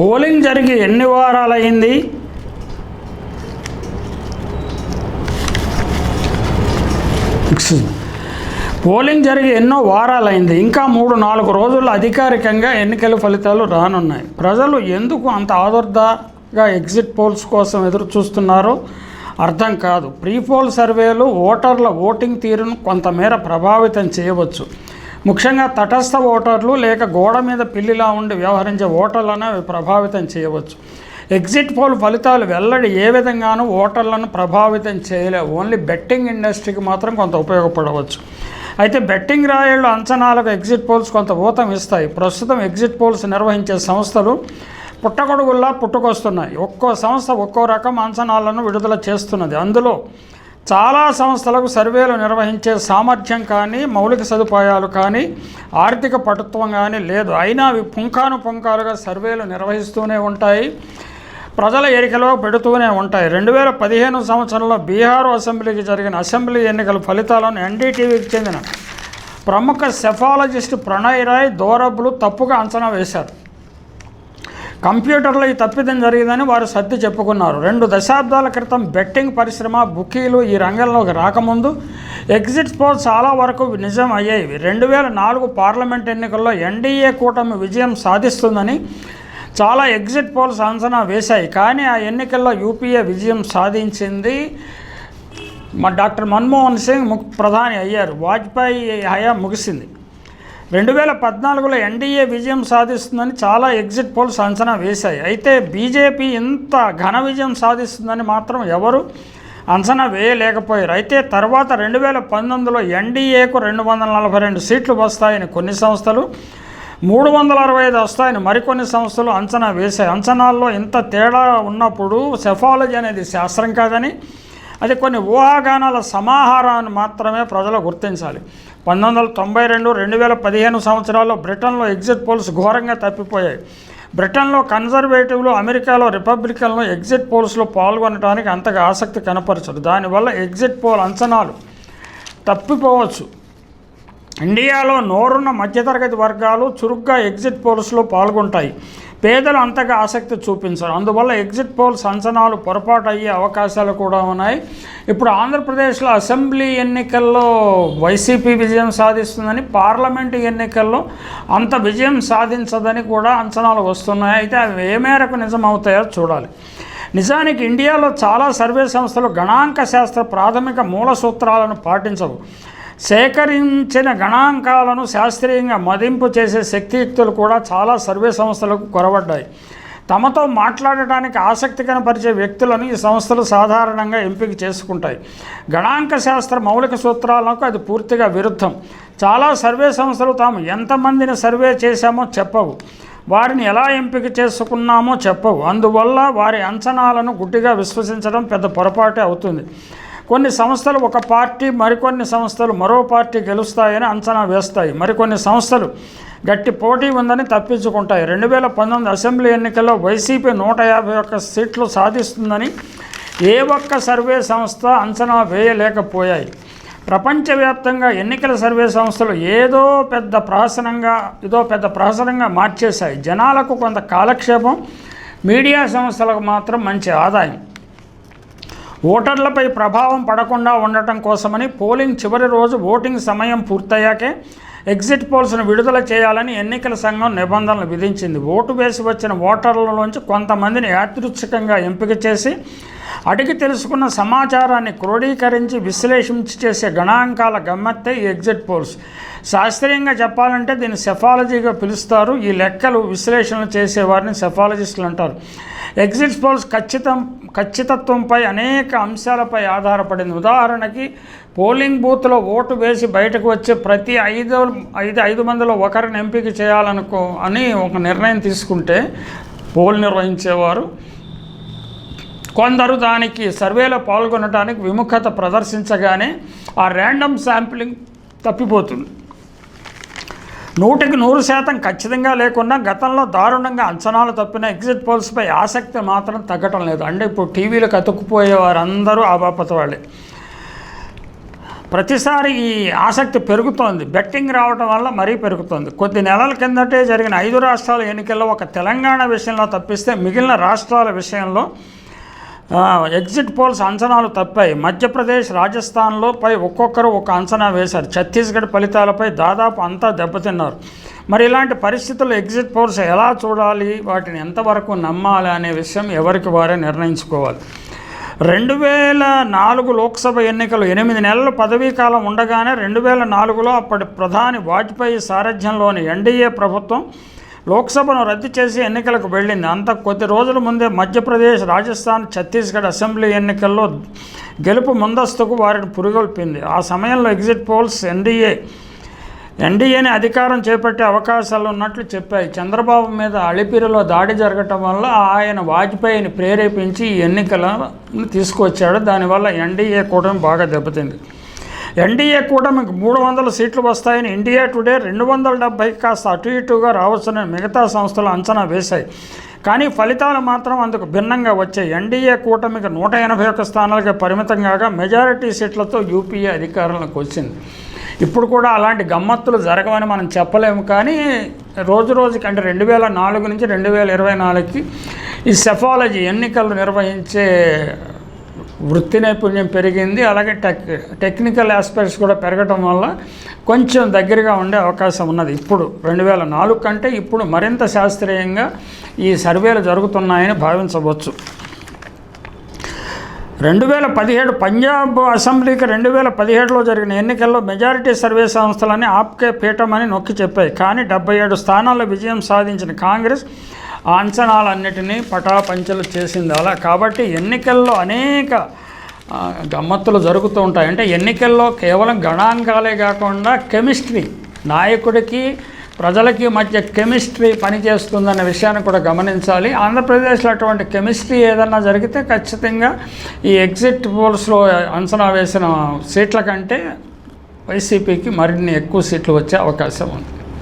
Polling జరిగి ఎన్ని మీ. Polling జరిగి ఎన్నో వారాలైంది ఇంకా మూడు నాలుగు రోజుల్లో అధికారికంగా ఎన్నికల ఫలితాలు రానున్నాయి. ప్రజలు ఎందుకు అంత ఆదుర్దాగా ఎగ్జిట్ పోల్స్ కోసం ఎదురు చూస్తున్నారో అర్థం కాదు. ప్రీ పోల్ సర్వేలు ఓటర్ల ఓటింగ్ తీరును కొంతమేర ప్రభావితం చేయవచ్చు. ముఖ్యంగా తటస్థ ఓటర్లు లేక గోడ మీద పిల్లిలా ఉండి వ్యవహరించే ఓటర్లను అవి ప్రభావితం చేయవచ్చు. ఎగ్జిట్ పోల్ ఫలితాలు వెల్లడి ఏ విధంగానూ ఓటర్లను ప్రభావితం చేయలేవు. ఓన్లీ బెట్టింగ్ ఇండస్ట్రీకి మాత్రం కొంత ఉపయోగపడవచ్చు. అయితే బెట్టింగ్ రాయళ్ళు అంచనాలకు ఎగ్జిట్ పోల్స్ కొంత ఊతం ఇస్తాయి. ప్రస్తుతం ఎగ్జిట్ పోల్స్ నిర్వహించే సంస్థలు పుట్టగొడుగుల్లా పుట్టుకొస్తున్నాయి. ఒక్కో సంస్థ ఒక్కో రకం అంచనాలను విడుదల చేస్తున్నది. అందులో చాలా సంస్థలకు సర్వేలు నిర్వహించే సామర్థ్యం కానీ మౌలిక సదుపాయాలు కానీ ఆర్థిక పటుత్వం కానీ లేదు. అయినా అవి పుంఖాను పుంఖాలుగా సర్వేలు నిర్వహిస్తూనే ఉంటాయి ప్రజల ఎరికలో పెడుతూనే ఉంటాయి. రెండు వేల పదిహేను సంవత్సరంలో బీహార్ అసెంబ్లీకి జరిగిన అసెంబ్లీ ఎన్నికల ఫలితాలను ఎన్డీటీవీకి చెందిన ప్రముఖ సెఫాలజిస్ట్ ప్రణయ్ రాయ్ దోరబ్బులు తప్పుగా అంచనా వేశారు. కంప్యూటర్లో ఈ తప్పిదం జరిగిందని వారు సర్ది చెప్పుకున్నారు. రెండు దశాబ్దాల క్రితం బెట్టింగ్ పరిశ్రమ బుకీలు ఈ రంగంలోకి రాకముందు ఎగ్జిట్ పోల్ చాలా వరకు నిజం అయ్యేవి రెండు వేల నాలుగు పార్లమెంట్ ఎన్నికల్లో ఎన్డీఏ కూటమి విజయం సాధిస్తుందని చాలా ఎగ్జిట్ పోల్స్ అంచనా వేశాయి. కానీ ఆ ఎన్నికల్లో యూపీఏ విజయం సాధించింది మా డాక్టర్ మన్మోహన్ సింగ్ ప్రధాని అయ్యారు. వాజ్పేయి హయా ముగిసింది. రెండు వేల పద్నాలుగులో ఎన్డీఏ విజయం సాధిస్తుందని చాలా ఎగ్జిట్ పోల్స్ అంచనా వేశాయి. అయితే బీజేపీ ఇంత ఘన విజయం సాధిస్తుందని మాత్రం ఎవరు అంచనా వేయలేకపోయారు. అయితే తర్వాత రెండు వేల పంతొమ్మిదిలో ఎన్డీఏకు రెండు వందల నలభై రెండు సీట్లు వస్తాయని కొన్ని సంస్థలు మూడు వందల అరవై ఐదు వస్తాయని మరికొన్ని సంస్థలు అంచనా వేశాయి. అంచనాల్లో ఇంత తేడా ఉన్నప్పుడు సెఫాలజీ అనేది శాస్త్రం కాదని అది కొన్ని ఊహాగానాల సమాహారాన్ని మాత్రమే ప్రజలు గుర్తించాలి. పంతొమ్మిది వందల తొంభై రెండు రెండు వేల పదిహేను సంవత్సరాల్లో బ్రిటన్లో ఎగ్జిట్ పోల్స్ ఘోరంగా తప్పిపోయాయి. బ్రిటన్లో కన్జర్వేటివ్లు అమెరికాలో రిపబ్లికన్లు ఎగ్జిట్ పోల్స్లో పాల్గొనడానికి అంతగా ఆసక్తి కనపరచరు దానివల్ల ఎగ్జిట్ పోల్ అంచనాలు తప్పిపోవచ్చు. ఇండియాలో నోరున్న మధ్యతరగతి వర్గాలు చురుగ్గా ఎగ్జిట్ పోల్స్లో పాల్గొంటాయి. పేదలు అంతగా ఆసక్తి చూపించరు. అందువల్ల ఎగ్జిట్ పోల్స్ అంచనాలు పొరపాటు అయ్యే అవకాశాలు కూడా ఉన్నాయి. ఇప్పుడు ఆంధ్రప్రదేశ్లో అసెంబ్లీ ఎన్నికల్లో వైసీపీ విజయం సాధిస్తుందని పార్లమెంటు ఎన్నికల్లో అంత విజయం సాధించదని కూడా అంచనాలు వస్తున్నాయి. అయితే అవి ఏ మేరకు నిజమవుతాయో చూడాలి. నిజానికి ఇండియాలో చాలా సర్వే సంస్థలు గణాంక శాస్త్ర ప్రాథమిక మూల సూత్రాలను పాటించవు. సేకరించిన గణాంకాలను శాస్త్రీయంగా మదింపు చేసే శక్తియుక్తులు కూడా చాలా సర్వే సంస్థలకు కొరబడ్డాయి. తమతో మాట్లాడటానికి ఆసక్తి కనపరిచే వ్యక్తులను ఈ సంస్థలు సాధారణంగా ఎంపిక చేసుకుంటాయి. గణాంక శాస్త్ర మౌలిక సూత్రాలకు అది పూర్తిగా విరుద్ధం. చాలా సర్వే సంస్థలు తాము ఎంతమందిని సర్వే చేశామో చెప్పవు. వారిని ఎలా ఎంపిక చేసుకున్నామో చెప్పవు. అందువల్ల వారి అంచనాలను గుడ్డిగా విశ్వసించడం పెద్ద పొరపాటే అవుతుంది. కొన్ని సంస్థలు ఒక పార్టీ మరికొన్ని సంస్థలు మరో పార్టీ గెలుస్తాయని అంచనా వేస్తాయి. మరికొన్ని సంస్థలు గట్టి పోటీ ఉందని తప్పించుకుంటాయి. రెండు వేల పంతొమ్మిది అసెంబ్లీ ఎన్నికల్లో వైసీపీ నూట యాభై ఒక్క సీట్లు సాధిస్తుందని ఏ ఒక్క సర్వే సంస్థ అంచనా వేయలేకపోయాయి. ప్రపంచవ్యాప్తంగా ఎన్నికల సర్వే సంస్థలు ఏదో పెద్ద ప్రహసనంగా ఏదో పెద్ద ప్రహసనంగా మార్చేశాయి. జనాలకు కొంత కాలక్షేపం మీడియా సంస్థలకు మాత్రం మంచి ఆదాయం. ఓటర్లపై ప్రభావం పడకుండా ఉండటం కోసమని పోలింగ్ చివరి రోజు ఓటింగ్ సమయం పూర్తయ్యాకే ఎగ్జిట్ పోల్స్ను విడుదల చేయాలని ఎన్నికల సంఘం నిబంధనలు విధించింది. ఓటు వేసి వచ్చిన ఓటర్లలోంచి కొంతమందిని యాదృచ్ఛికంగా ఎంపిక చేసి అడిగి తెలుసుకున్న సమాచారాన్ని క్రోడీకరించి విశ్లేషించి చేసే గణాంకాల గమ్మత్తే ఈ ఎగ్జిట్ పోల్స్. శాస్త్రీయంగా చెప్పాలంటే దీన్ని సెఫాలజీగా పిలుస్తారు. ఈ లెక్కలు విశ్లేషణలు చేసేవారిని సెఫాలజిస్టులు అంటారు. ఎగ్జిట్ పోల్స్ ఖచ్చితం ఖచ్చితత్వంపై అనేక అంశాలపై ఆధారపడింది. ఉదాహరణకి పోలింగ్ బూత్లో ఓటు వేసి బయటకు వచ్చే ప్రతి ఐదు ఐదు ఐదు మందిలో ఒకరిని ఎంపిక చేయాలనుకో అని ఒక నిర్ణయం తీసుకుంటే పోల్ నిర్వహించేవారు. కొందరు దానికి సర్వేలో పాల్గొనడానికి విముఖత ప్రదర్శించగానే ఆ ర్యాండమ్ శాంప్లింగ్ తప్పిపోతుంది. నూటికి నూరు శాతం ఖచ్చితంగా లేకున్నా గతంలో దారుణంగా అంచనాలు తప్పిన ఎగ్జిట్ పోల్స్పై ఆసక్తి మాత్రం తగ్గటం లేదు. అంటే ఇప్పుడు టీవీలకు అతుక్కుపోయే వారందరూ ఆ వాళ్ళే. ప్రతిసారి ఈ ఆసక్తి పెరుగుతోంది. బెట్టింగ్ రావడం వల్ల మరీ పెరుగుతోంది. కొద్ది నెలల కిందటే జరిగిన ఐదు రాష్ట్రాల ఎన్నికల్లో ఒక తెలంగాణ విషయంలో తప్పిస్తే మిగిలిన రాష్ట్రాల విషయంలో ఎగ్జిట్ పోల్స్ అంచనాలు తప్పాయి. మధ్యప్రదేశ్ రాజస్థాన్లో పై ఒక్కొక్కరు ఒక అంచనా వేశారు. ఛత్తీస్గఢ్ ఫలితాలపై దాదాపు అంతా దెబ్బతిన్నారు. మరి ఇలాంటి పరిస్థితుల్లో ఎగ్జిట్ పోల్స్ ఎలా చూడాలి? వాటిని ఎంతవరకు నమ్మాలి అనే విషయం ఎవరికి వారే నిర్ణయించుకోవాలి. రెండు వేల నాలుగు లోక్సభ ఎన్నికలు ఎనిమిది నెలల పదవీ కాలం ఉండగానే రెండు వేల నాలుగులో అప్పటి ప్రధాని వాజ్పేయి సారథ్యంలోని ఎన్డీఏ ప్రభుత్వం లోక్సభను రద్దు చేసి ఎన్నికలకు వెళ్ళింది. అంత కొద్ది రోజుల ముందే మధ్యప్రదేశ్ రాజస్థాన్ ఛత్తీస్గఢ్ అసెంబ్లీ ఎన్నికల్లో గెలుపు ముందస్తుకు వారిని పురుగొల్పింది. ఆ సమయంలో ఎగ్జిట్ పోల్స్ ఎన్డీఏ ఎన్డీఏని అధికారం చేపట్టే అవకాశాలు ఉన్నట్లు చెప్పాయి. చంద్రబాబు మీద అలిపిరిలో దాడి జరగటం వల్ల ఆయన వాజ్పేయిని ప్రేరేపించి ఈ ఎన్నికలను తీసుకొచ్చాడు. దానివల్ల ఎన్డీఏ కూటమి బాగా దెబ్బతింది. ఎన్డీఏ కూటమికి మూడు వందల సీట్లు వస్తాయని ఇండియా టుడే రెండు వందల డెబ్బై కాస్త అటు ఇటుగా రావచ్చని మిగతా సంస్థలు అంచనా వేశాయి. కానీ ఫలితాలు మాత్రం అందుకు భిన్నంగా వచ్చాయి. ఎన్డీఏ కూటమికి నూట ఎనభై ఒక్క స్థానాలకే పరిమితం కాగా మెజారిటీ సీట్లతో యూపీఏ అధికారంలోకి వచ్చింది. ఇప్పుడు కూడా అలాంటి గమ్మత్తులు జరగవని మనం చెప్పలేము. కానీ రోజు రోజుకి అంటే రెండు వేల నాలుగు నుంచి రెండు వేల ఇరవై నాలుగుకి ఈ సెఫాలజీ ఎన్నికలు నిర్వహించే వృత్తి నైపుణ్యం పెరిగింది. అలాగే టెక్ టెక్నికల్ ఆస్పెక్ట్స్ కూడా పెరగటం వల్ల కొంచెం దగ్గరగా ఉండే అవకాశం ఉన్నది. ఇప్పుడు రెండు వేల నాలుగు కంటే ఇప్పుడు మరింత శాస్త్రీయంగా ఈ సర్వేలు జరుగుతున్నాయని భావించవచ్చు. రెండు వేల పదిహేడు పంజాబ్ అసెంబ్లీకి రెండు వేల పదిహేడులో జరిగిన ఎన్నికల్లో మెజారిటీ సర్వే సంస్థలని ఆప్కే పీఠమని నొక్కి చెప్పాయి. కానీ డెబ్బై ఏడు స్థానాల్లో విజయం సాధించిన కాంగ్రెస్ అంచనాలన్నిటినీ పటాపంచలు చేసింది అలా. కాబట్టి ఎన్నికల్లో అనేక గమ్మత్తులు జరుగుతూ ఉంటాయి. అంటే ఎన్నికల్లో కేవలం గణాంకాలే కాకుండా కెమిస్ట్రీ నాయకుడికి ప్రజలకి మధ్య కెమిస్ట్రీ పనిచేస్తుందన్న విషయాన్ని కూడా గమనించాలి. ఆంధ్రప్రదేశ్లో అటువంటి కెమిస్ట్రీ ఏదన్నా జరిగితే ఖచ్చితంగా ఈ ఎగ్జిట్ పోల్స్లో అంచనా వేసిన సీట్ల కంటే వైసీపీకి మరిన్ని ఎక్కువ సీట్లు వచ్చే అవకాశం ఉంది.